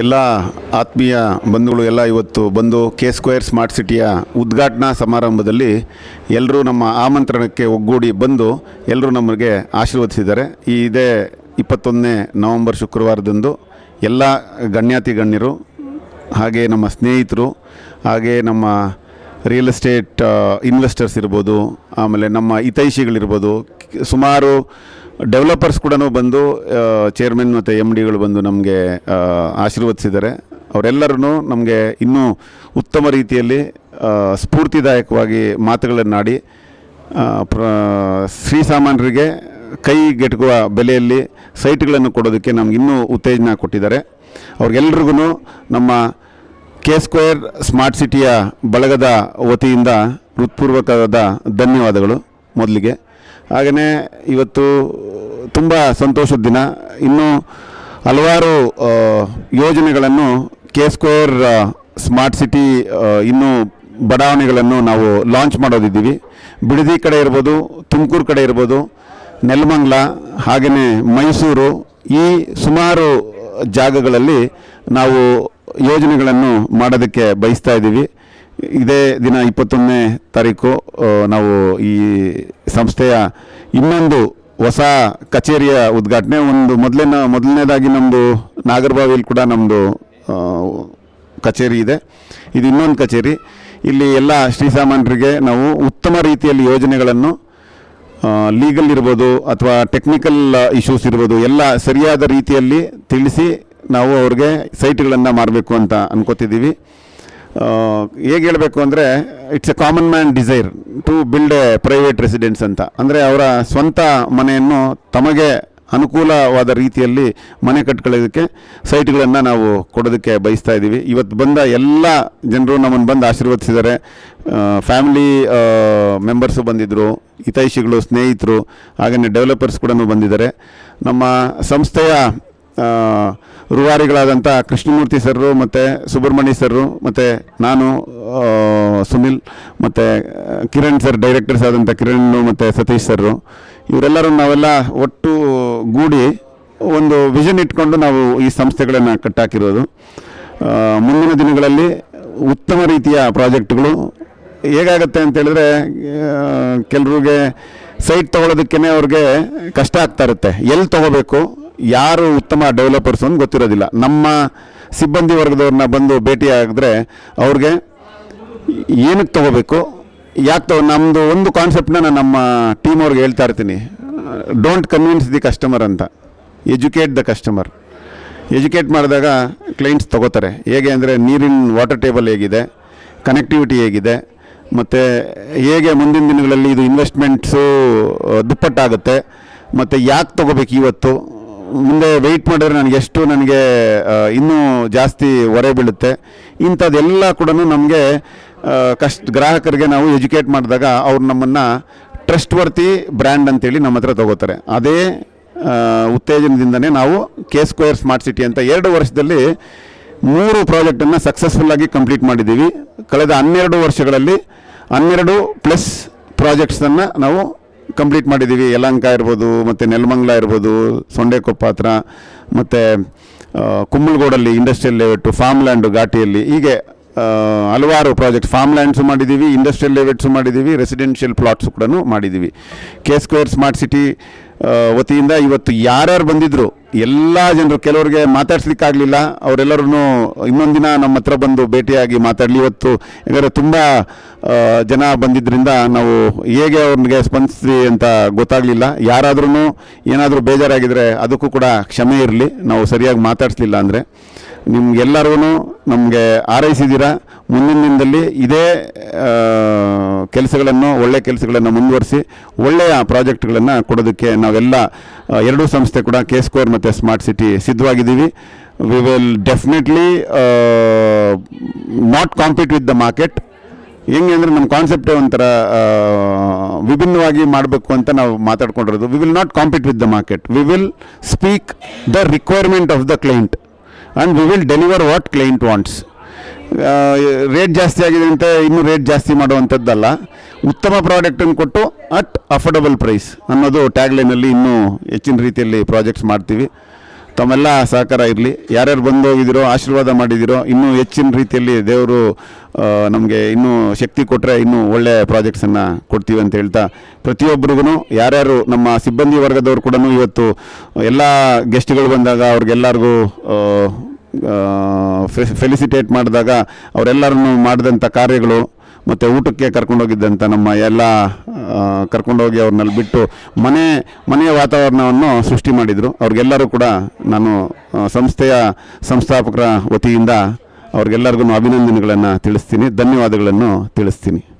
ಎಲ್ಲ ಆತ್ಮೀಯ ಬಂಧುಗಳು ಎಲ್ಲ ಇವತ್ತು ಬಂದು ಕೆ ಸ್ಕ್ವೇರ್ ಸ್ಮಾರ್ಟ್ ಸಿಟಿಯ ಉದ್ಘಾಟನಾ ಸಮಾರಂಭದಲ್ಲಿ ಎಲ್ಲರೂ ನಮ್ಮ ಆಮಂತ್ರಣಕ್ಕೆ ಒಗ್ಗೂಡಿ ಬಂದು ಎಲ್ಲರೂ ನಮಗೆ ಆಶೀರ್ವದಿಸಿದ್ದಾರೆ. ಈ ಇದೇ ಇಪ್ಪತ್ತೊಂದನೇ ನವಂಬರ್ ಶುಕ್ರವಾರದಂದು ಎಲ್ಲ ಗಣ್ಯಾತಿ ಗಣ್ಯರು, ಹಾಗೆ ನಮ್ಮ ಸ್ನೇಹಿತರು, ಹಾಗೆ ನಮ್ಮ ರಿಯಲ್ ಎಸ್ಟೇಟ್ ಇನ್ವೆಸ್ಟರ್ಸ್ ಇರ್ಬೋದು, ಆಮೇಲೆ ನಮ್ಮ ಹಿತೈಷಿಗಳಿರ್ಬೋದು, ಸುಮಾರು ಡೆವಲಪರ್ಸ್ ಕೂಡ ಬಂದು ಚೇರ್ಮನ್ ಮತ್ತು ಎಂ ಡಿಗಳು ಬಂದು ನಮಗೆ ಆಶೀರ್ವದಿಸಿದ್ದಾರೆ. ಅವರೆಲ್ಲರೂ ನಮಗೆ ಇನ್ನೂ ಉತ್ತಮ ರೀತಿಯಲ್ಲಿ ಸ್ಫೂರ್ತಿದಾಯಕವಾಗಿ ಮಾತುಗಳನ್ನಾಡಿ ಪ್ರ ಶ್ರೀಸಾಮಾನ್ಯರಿಗೆ ಕೈಗೆಟುಕುವ ಬೆಲೆಯಲ್ಲಿ ಸೈಟ್ಗಳನ್ನು ಕೊಡೋದಕ್ಕೆ ನಮ್ಗೆ ಇನ್ನೂ ಉತ್ತೇಜನ ಕೊಟ್ಟಿದ್ದಾರೆ. ಅವ್ರಿಗೆಲ್ರಿಗೂ ನಮ್ಮ ಕೆ ಸ್ಕ್ವೇರ್ ಸ್ಮಾರ್ಟ್ ಸಿಟಿಯ ಬಳಗದ ವತಿಯಿಂದ ಹೃತ್ಪೂರ್ವಕವಾದ ಧನ್ಯವಾದಗಳು ಮೊದಲಿಗೆ. ಹಾಗೆಯೇ ಇವತ್ತು ತುಂಬ ಸಂತೋಷದ ದಿನ. ಇನ್ನೂ ಹಲವಾರು ಯೋಜನೆಗಳನ್ನು ಕೆ ಸ್ಕ್ವೇರ್ ಸ್ಮಾರ್ಟ್ ಸಿಟಿ ಇನ್ನೂ ಬಡಾವಣೆಗಳನ್ನು ನಾವು ಲಾಂಚ್ ಮಾಡೋದಿದ್ದೀವಿ. ಬಿಡದಿ ಕಡೆ ಇರ್ಬೋದು, ತುಮಕೂರು ಕಡೆ ಇರ್ಬೋದು, ನೆಲಮಂಗ್ಲ ಹಾಗೆಯೇ ಮೈಸೂರು, ಈ ಸುಮಾರು ಜಾಗಗಳಲ್ಲಿ ನಾವು ಯೋಜನೆಗಳನ್ನು ಮಾಡೋದಕ್ಕೆ ಬಯಸ್ತಾ ಇದ್ದೀವಿ. ಇದೇ ದಿನ ಇಪ್ಪತ್ತೊಂದನೇ ತಾರೀಕು ನಾವು ಈ ಸಂಸ್ಥೆಯ ಇನ್ನೊಂದು ಹೊಸ ಕಚೇರಿಯ ಉದ್ಘಾಟನೆ, ಒಂದು ಮೊದಲನೇ, ಮೊದಲನೇದಾಗಿ ನಮ್ಮದು ನಾಗರಬಾವಿಯಲ್ಲಿ ಕೂಡ ನಮ್ಮದು ಕಚೇರಿ ಇದೆ. ಇದು ಇನ್ನೊಂದು ಕಚೇರಿ. ಇಲ್ಲಿ ಎಲ್ಲ ಶ್ರೀಸಾಮಾನ್ಯರಿಗೆ ನಾವು ಉತ್ತಮ ರೀತಿಯಲ್ಲಿ ಯೋಜನೆಗಳನ್ನು ಲೀಗಲ್ ಇರ್ಬೋದು ಅಥವಾ ಟೆಕ್ನಿಕಲ್ ಇಶ್ಯೂಸ್ ಇರ್ಬೋದು, ಎಲ್ಲ ಸರಿಯಾದ ರೀತಿಯಲ್ಲಿ ತಿಳಿಸಿ ನಾವು ಅವ್ರಿಗೆ ಸೈಟ್ಗಳನ್ನು ಮಾಡಬೇಕು ಅಂತ ಅನ್ಕೋತಿದ್ದೀವಿ. ಹೇಗೆ ಹೇಳಬೇಕು ಅಂದರೆ it's a common man desire to build a private residence ಅಂತ. ಅಂದರೆ ಅವರ ಸ್ವಂತ ಮನೆಯನ್ನು ತಮಗೆ ಅನುಕೂಲವಾದ ರೀತಿಯಲ್ಲಿ ಮನೆ ಕಟ್ಕೊಳ್ಳೋದಕ್ಕೆ ಸೈಟ್ಗಳನ್ನು ನಾವು ಕೊಡೋದಕ್ಕೆ ಬಯಸ್ತಾ ಇದ್ದೀವಿ ಇವತ್ತು ಬಂದ ಎಲ್ಲ ಜನರು ನಮ್ಮನ್ನು ಬಂದು ಆಶೀರ್ವದಿಸಿದ್ದಾರೆ. ಫ್ಯಾಮಿಲಿ ಮೆಂಬರ್ಸು ಬಂದಿದ್ದರು ಹಿತೈಷಿಗಳು, ಸ್ನೇಹಿತರು, ಹಾಗೆಯೇ ಡೆವಲಪರ್ಸ್ ಕೂಡ ಬಂದಿದ್ದಾರೆ. ನಮ್ಮ ಸಂಸ್ಥೆಯ ರೂವಾರಿಗಳಾದಂಥ ಕೃಷ್ಣಮೂರ್ತಿ ಸರ್ರು ಮತ್ತು ಸುಬ್ರಹ್ಮಣ್ಯ ಸರ್ರು ಮತ್ತು ನಾನು ಸುನಿಲ್ ಮತ್ತು ಕಿರಣ್ ಸರ್ ಡೈರೆಕ್ಟರ್ಸ್ ಆದಂಥ ಕಿರಣ್ ಮತ್ತು ಸತೀಶ್ ಸರ್ರು. ಇವರೆಲ್ಲರೂ ನಾವೆಲ್ಲ ಒಟ್ಟು ಗೂಡಿ ಒಂದು ವಿಷನ್ ಇಟ್ಕೊಂಡು ನಾವು ಈ ಸಂಸ್ಥೆಗಳನ್ನು ಕಟ್ಟಾಕಿರೋದು. ಮುಂದಿನ ದಿನಗಳಲ್ಲಿ ಉತ್ತಮ ರೀತಿಯ ಪ್ರಾಜೆಕ್ಟ್ಗಳು. ಹೇಗಾಗತ್ತೆ ಅಂತೇಳಿದ್ರೆ ಕೆಲವ್ರಿಗೆ ಸೈಟ್ ತೊಗೊಳೋದಕ್ಕೇ ಅವ್ರಿಗೆ ಕಷ್ಟ ಆಗ್ತಾ ಇರುತ್ತೆ. ಎಲ್ಲಿ ತೊಗೋಬೇಕು? ಯಾರು ಉತ್ತಮ ಡೆವಲಪರ್ಸ್ ಅಂತ ಗೊತ್ತಿರೋದಿಲ್ಲ. ನಮ್ಮ ಸಿಬ್ಬಂದಿ ವರ್ಗದವ್ರನ್ನ ಬಂದು ಭೇಟಿ ಆಗಿದ್ರೆ ಅವ್ರಿಗೆ ಏನಕ್ಕೆ ತೊಗೋಬೇಕು? ಯಾಕೆ ತಗೋ ನಮ್ಮದು ಒಂದು ಕಾನ್ಸೆಪ್ಟನ್ನ ನಾನು ನಮ್ಮ ಟೀಮ್ ಅವ್ರಿಗೆ ಹೇಳ್ತಾ ಇರ್ತೀನಿ. ಡೋಂಟ್ ಕನ್ವಿನ್ಸ್ ದಿ ಕಸ್ಟಮರ್ ಅಂತ. ಎಜುಕೇಟ್ ದ ಕಸ್ಟಮರ್ ಎಜುಕೇಟ್ ಮಾಡಿದಾಗ ಕ್ಲೈಂಟ್ಸ್ ತಗೋತಾರೆ. ಹೇಗೆ ಅಂದರೆ ನೀರಿನ ವಾಟರ್ ಟೇಬಲ್ ಹೇಗಿದೆ ಕನೆಕ್ಟಿವಿಟಿ ಹೇಗಿದೆ, ಮತ್ತು ಹೇಗೆ ಮುಂದಿನ ದಿನಗಳಲ್ಲಿ ಇದು ಇನ್ವೆಸ್ಟ್ಮೆಂಟ್ಸು ದುಪ್ಪಟ್ಟಾಗುತ್ತೆ, ಮತ್ತು ಯಾಕೆ ತೊಗೋಬೇಕು ಇವತ್ತು? ಮುಂದೆ ವೆಯ್ಟ್ ಮಾಡಿದ್ರೆ ನನಗೆ ಎಷ್ಟು ನನಗೆ ಇನ್ನೂ ಜಾಸ್ತಿ ಹೊರೆ ಬೀಳುತ್ತೆ. ಇಂಥದ್ದೆಲ್ಲ ಕೂಡ ನಮಗೆ ಕಷ್ಟ, ಗ್ರಾಹಕರಿಗೆ ನಾವು ಎಜುಕೇಟ್ ಮಾಡಿದಾಗ ಅವ್ರು ನಮ್ಮನ್ನು ಟ್ರಸ್ಟ್ ವರ್ತಿ ಬ್ರ್ಯಾಂಡ್ ಅಂತೇಳಿ ನಮ್ಮ ಹತ್ರ ತಗೋತಾರೆ. ಅದೇ ಉತ್ತೇಜನದಿಂದನೇ ನಾವು ಕೆ ಸ್ಕ್ವೇರ್ ಸ್ಮಾರ್ಟ್ ಸಿಟಿ ಅಂತ ಎರಡು ವರ್ಷದಲ್ಲಿ ಮೂರು ಪ್ರಾಜೆಕ್ಟನ್ನು ಸಕ್ಸಸ್ಫುಲ್ಲಾಗಿ ಕಂಪ್ಲೀಟ್ ಮಾಡಿದ್ದೀವಿ. ಕಳೆದ ಹನ್ನೆರಡು ವರ್ಷಗಳಲ್ಲಿ ಹನ್ನೆರಡು ಪ್ಲಸ್ ಪ್ರಾಜೆಕ್ಟ್ಸನ್ನು ನಾವು ಕಂಪ್ಲೀಟ್ ಮಾಡಿದ್ದೀವಿ. ಯಲಂಕ ಇರ್ಬೋದು, ಮತ್ತು ನೆಲಮಂಗ್ಲ ಇರ್ಬೋದು, ಸೊಂಡೆಕೊಪ್ಪ ಹತ್ರ, ಮತ್ತು ಕುಮ್ಮಲ್ಗೋಡಲ್ಲಿ ಇಂಡಸ್ಟ್ರಿಯಲ್ ಲೇಔಟು ಫಾರ್ಮ್ ಲ್ಯಾಂಡು ಘಾಟಿಯಲ್ಲಿ. ಹೀಗೆ ಹಲವಾರು ಪ್ರಾಜೆಕ್ಟ್ ಫಾರ್ಮ್ ಲ್ಯಾಂಡ್ಸು ಮಾಡಿದ್ದೀವಿ ಇಂಡಸ್ಟ್ರಿಯಲ್ ಲೇಔಟ್ಸು ಮಾಡಿದ್ದೀವಿ ರೆಸಿಡೆನ್ಷಿಯಲ್ ಪ್ಲಾಟ್ಸ್ ಕೂಡ ಮಾಡಿದ್ದೀವಿ. ಕೆ ಸ್ಕ್ವೇರ್ ಸ್ಮಾರ್ಟ್ ಸಿಟಿ ವತಿಯಿಂದ ಇವತ್ತು ಯಾರ್ಯಾರು ಬಂದಿದ್ರು ಎಲ್ಲ ಜನರು, ಕೆಲವರಿಗೆ ಮಾತಾಡ್ಸ್ಲಿಕ್ಕಾಗಲಿಲ್ಲ. ಅವರೆಲ್ಲರೂ ಇನ್ನೊಂದು ದಿನ ನಮ್ಮ ಹತ್ರ ಬಂದು ಭೇಟಿಯಾಗಿ ಮಾತಾಡಲಿ. ಇವತ್ತು ಯಾಕಂದರೆ ತುಂಬ ಜನ ಬಂದಿದ್ದರಿಂದ ನಾವು ಹೇಗೆ ಅವ್ರಿಗೆ ಸ್ಪಂದಿಸಿ ಅಂತ ಗೊತ್ತಾಗಲಿಲ್ಲ. ಯಾರಾದ್ರೂ ಏನಾದರೂ ಬೇಜಾರಾಗಿದ್ದರೆ ಅದಕ್ಕೂ ಕೂಡ ಕ್ಷಮೆ ಇರಲಿ. ನಾವು ಸರಿಯಾಗಿ ಮಾತಾಡಿಸ್ಲಿಲ್ಲ ಅಂದರೆ. ನಿಮ್ಗೆಲ್ಲರಿಗೂ ನಮಗೆ ಆರೈಸಿದ್ದೀರಾ ಮುಂದಿನ ದಿನದಲ್ಲಿ ಇದೇ ಕೆಲಸಗಳನ್ನು ಒಳ್ಳೆಯ ಕೆಲಸಗಳನ್ನು ಮುಂದುವರಿಸಿ, ಒಳ್ಳೆಯ ಪ್ರಾಜೆಕ್ಟ್ಗಳನ್ನು ಕೊಡೋದಕ್ಕೆ ನಾವೆಲ್ಲ ಎರಡೂ ಸಂಸ್ಥೆ ಕೂಡ ಕೆ ಸ್ಕ್ವೇರ್ ಮತ್ತು smart city ಸಿದ್ಧವಾಗಿದ್ದೀವಿ. We will definitely not compete with the market ಹೆಂಗೆ ಅಂದರೆ ನಮ್ಮ ಕಾನ್ಸೆಪ್ಟೇ ಒಂಥರ ವಿಭಿನ್ನವಾಗಿ ಮಾಡಬೇಕು ಅಂತ ನಾವು ಮಾತಾಡ್ಕೊಂಡಿರೋದು. We will not compete with the market we will speak the requirement of the client and we will deliver what client wants rate ಜಾಸ್ತಿ ಆಗಿದೆ ಅಂತ ಇನ್ನೂ ರೇಟ್ ಜಾಸ್ತಿ ಮಾಡುವಂಥದ್ದಲ್ಲ. ಉತ್ತಮ ಪ್ರಾಡಕ್ಟನ್ನು ಕೊಟ್ಟು ಅಟ್ ಅಫೋರ್ಡಬಲ್ ಪ್ರೈಸ್ ಅನ್ನೋದು ಟ್ಯಾಗ್ಲೈನಲ್ಲಿ ಇನ್ನೂ ಹೆಚ್ಚಿನ ರೀತಿಯಲ್ಲಿ ಪ್ರಾಜೆಕ್ಟ್ಸ್ ಮಾಡ್ತೀವಿ. ತಮ್ಮೆಲ್ಲ ಸಹಕಾರ ಇರಲಿ. ಯಾರ್ಯಾರು ಬಂದು ಹೋಗಿದ್ದೀರೋ, ಆಶೀರ್ವಾದ ಮಾಡಿದ್ದೀರೋ, ಇನ್ನೂ ಹೆಚ್ಚಿನ ರೀತಿಯಲ್ಲಿ ದೇವರು ನಮಗೆ ಇನ್ನೂ ಶಕ್ತಿ ಕೊಟ್ಟರೆ ಇನ್ನೂ ಒಳ್ಳೆಯ ಪ್ರಾಜೆಕ್ಟ್ಸನ್ನು ಕೊಡ್ತೀವಿ ಅಂತ ಹೇಳ್ತಾ ಪ್ರತಿಯೊಬ್ಬರಿಗೂ ಯಾರ್ಯಾರು ನಮ್ಮ ಸಿಬ್ಬಂದಿ ವರ್ಗದವ್ರು ಕೂಡ ಇವತ್ತು ಎಲ್ಲ ಗೆಸ್ಟ್ಗಳು ಬಂದಾಗ ಅವ್ರಿಗೆಲ್ಲರಿಗೂ ಫೆಲಿಸಿಟೇಟ್ ಮಾಡಿದಾಗ ಅವರೆಲ್ಲರನ್ನು ಮಾಡಿದಂಥ ಕಾರ್ಯಗಳು ಮತ್ತು ಊಟಕ್ಕೆ ಕರ್ಕೊಂಡೋಗಿದ್ದಂಥ ನಮ್ಮ ಎಲ್ಲ ಕರ್ಕೊಂಡೋಗಿ ಅವ್ರನ್ನಲ್ಲಿ ಬಿಟ್ಟು ಮನೆ, ಮನೆಯ ವಾತಾವರಣವನ್ನು ಸೃಷ್ಟಿ ಮಾಡಿದರು. ಅವ್ರಿಗೆಲ್ಲರೂ ಕೂಡ ನಾನು ಸಂಸ್ಥೆಯ ಸಂಸ್ಥಾಪಕರ ವತಿಯಿಂದ ಅವ್ರಿಗೆಲ್ಲರಿಗೂ ಅಭಿನಂದನೆಗಳನ್ನು ತಿಳಿಸ್ತೀನಿ. ಧನ್ಯವಾದಗಳನ್ನು ತಿಳಿಸ್ತೀನಿ.